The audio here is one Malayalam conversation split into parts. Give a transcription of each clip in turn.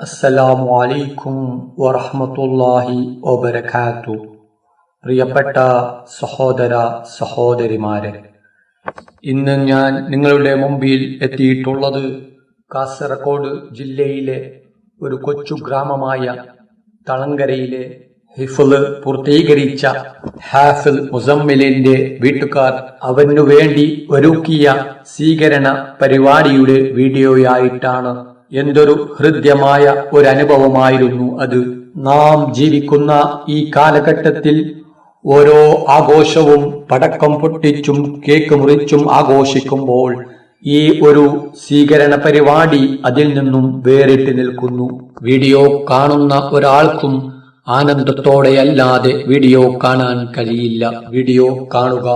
അസ്സലാമു അലൈക്കും വറഹ്മത്തുള്ളാഹി വബറകാത്തു. പ്രിയപ്പെട്ട സഹോദര സഹോദരിമാരെ ഇന്ന് ഞാൻ നിങ്ങളുടെ മുമ്പിൽ എത്തിയിട്ടുള്ളത് കാസർഗോഡ് ജില്ലയിലെ ഒരു കൊച്ചു ഗ്രാമമായ തളങ്കരയിലെ ഹിഫ്ള് പൂർത്തീകരിച്ച ഹാഫിൽ മുസമ്മിലിന്റെ വീട്ടുകാർ അവനു വേണ്ടി ഒരുക്കിയ സ്വീകരണ പരിപാടിയുടെ വീഡിയോയായിട്ടാണ് എന്തൊരു ഹൃദ്യമായ ഒരു അനുഭവമായിരുന്നു അത്. നാം ജീവിക്കുന്ന ഈ കാലഘട്ടത്തിൽ ഓരോ ആഘോഷവും പടക്കം പൊട്ടിച്ചും കേക്ക് മുറിച്ചും ആഘോഷിക്കുമ്പോൾ ഈ ഒരു സ്വീകരണ പരിപാടി അതിൽ നിന്നും വേറിട്ട് നിൽക്കുന്നു. വീഡിയോ കാണുന്ന ഒരാൾക്കും ആനന്ദത്തോടെയല്ലാതെ വീഡിയോ കാണാൻ കഴിയില്ല. വീഡിയോ കാണുക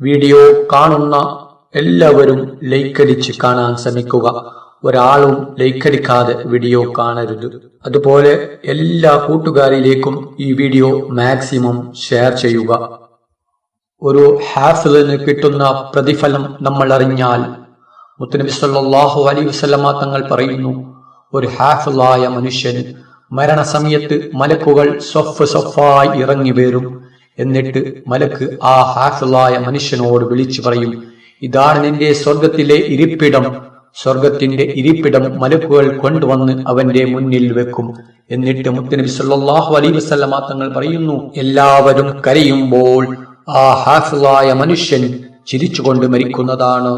വീഡിയോ കാണുന്ന എല്ലാവരും ലൈക്കടിച്ച് കാണാൻ ശ്രമിക്കുക. ഒരാളും ലൈക്കടിക്കാതെ വീഡിയോ കാണരുത്. അതുപോലെ എല്ലാ കൂട്ടുകാരിലേക്കും ഈ വീഡിയോ മാക്സിമം ഷെയർ ചെയ്യുക. ഒരു ഹാഫിലിന് കിട്ടുന്ന പ്രതിഫലം നമ്മൾ അറിഞ്ഞാൽ മുത്തനബി സല്ലാഹു അലൈഹി വസല്ലമ തങ്ങൾ പറയുന്നു ഒരു ഹാഫിളായ മനുഷ്യൻ മരണസമയത്ത് മലക്കുകൾ സ്വഫ് സ്വഫായി ഇറങ്ങി വരും. എന്നിട്ട് മലക്ക് ആ ഹാഫിളായ മനുഷ്യനോട് വിളിച്ചു പറയും ഇതാണ് നിന്റെ സ്വർഗത്തിലെ ഇരിപ്പിടം. സ്വർഗത്തിന്റെ ഇരിപ്പിടം മലക്കുകൾ കൊണ്ടുവന്ന് അവന്റെ മുന്നിൽ വെക്കും. എന്നിട്ട് മുത്തനബി സല്ലാഹു അലൈഹി വസല്ലമ തങ്ങൾ പറയുന്നു എല്ലാവരും കരയുമ്പോൾ ആ ഹാഫിളായ മനുഷ്യൻ ചിരിച്ചുകൊണ്ട് മരിക്കുന്നതാണ്.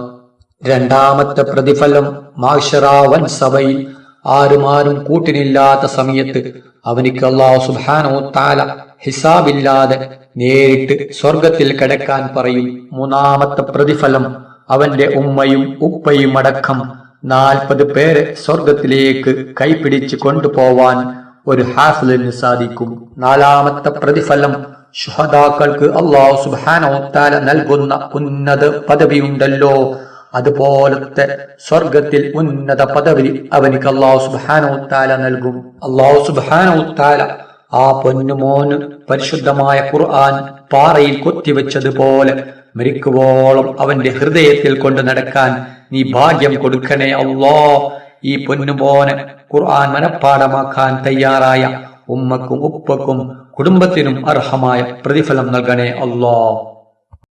രണ്ടാമത്തെ പ്രതിഫലം മാഷറാവൻ സഭയിൽ ആരുമാരും കൂട്ടിനില്ലാത്ത സമയത്ത് അവനിക്ക് അള്ളാഹു സുബാനോ താല ഹിസാബില്ലാതെ നേരിട്ട് സ്വർഗത്തിൽ കിടക്കാൻ പറയും. മൂന്നാമത്തെ പ്രതിഫലം അവന്റെ ഉമ്മയും ഉപ്പയും അടക്കം നാൽപ്പത് പേരെ സ്വർഗത്തിലേക്ക് കൈപിടിച്ച് കൊണ്ടുപോവാൻ ഒരു ഹാഫിലിന് സാധിക്കും. നാലാമത്തെ പ്രതിഫലം ശുഹദാക്കൾക്ക് അള്ളാഹു സുബാനോത്താല താല നൽകുന്ന ഉന്നത പദവിയുണ്ടല്ലോ. അതുപോലത്തെ സ്വർഗത്തിൽ ഉന്നത പദവി അവനിക്ക് അള്ളാഹു സുബാനോത്താല നൽകും. അള്ളാഹു സുബാനോത്താല ആ പൊന്നുമോന് പരിശുദ്ധമായ ഖുർആൻ പാറയിൽ കൊത്തിവെച്ചതുപോലെ മരിക്കുവോളം അവന്റെ ഹൃദയത്തിൽ കൊണ്ട് നടക്കാൻ നീ ഭാഗ്യം കൊടുക്കണേ അല്ലോ ഈ പൊന്നുമോനെ ഖുർആൻ മനഃപ്പാടമാക്കാൻ തയ്യാറായ ഉമ്മക്കും ഉപ്പക്കും കുടുംബത്തിനും അർഹമായ പ്രതിഫലം നൽകണേ അള്ളാ.